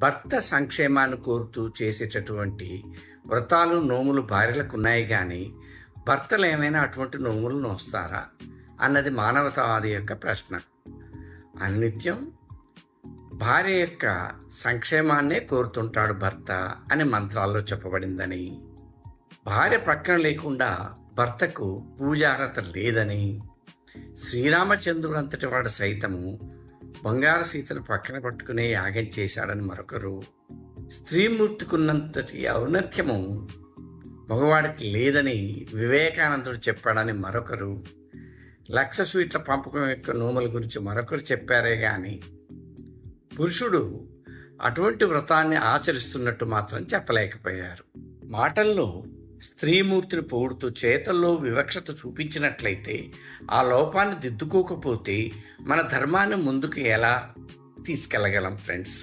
భర్త సంక్షేమాన్ని కోరుతూ చేసేటటువంటి వ్రతాలు నోములు భార్యలకు ఉన్నాయి కానీ భర్తలు ఏమైనా అటువంటి నోములు నోస్తారా అన్నది మానవతావాది యొక్క ప్రశ్న. అనిత్యం భార్య యొక్క సంక్షేమాన్నే కోరుతుంటాడు భర్త అని మంత్రాల్లో చెప్పబడిందని. భార్య ప్రక్కన లేకుండా భర్తకు పూజార్హత లేదని. శ్రీరామచంద్రుడు అంతటి వాడు సైతము బంగారు సీతను పక్కన పట్టుకునే యాగం చేశాడని మరొకరు. స్త్రీమూర్తికున్నంతటి ఔన్నత్యము మగవాడికి లేదని వివేకానందుడు చెప్పాడని మరొకరు. లక్ష స్వీట్ల పంపకం యొక్క నోముల గురించి మరొకరు చెప్పారే కానీ పురుషుడు అటువంటి వ్రతాన్ని ఆచరిస్తున్నట్టు మాత్రం చెప్పలేకపోయారు. మాటల్లో స్త్రీమూర్తిని పొగుడుతూ చేతల్లో వివక్షత చూపించినట్లయితే ఆ లోపాన్ని దిద్దుకోకపోతే మన ధర్మాన్ని ముందుకు ఎలా తీసుకెళ్ళగలం ఫ్రెండ్స్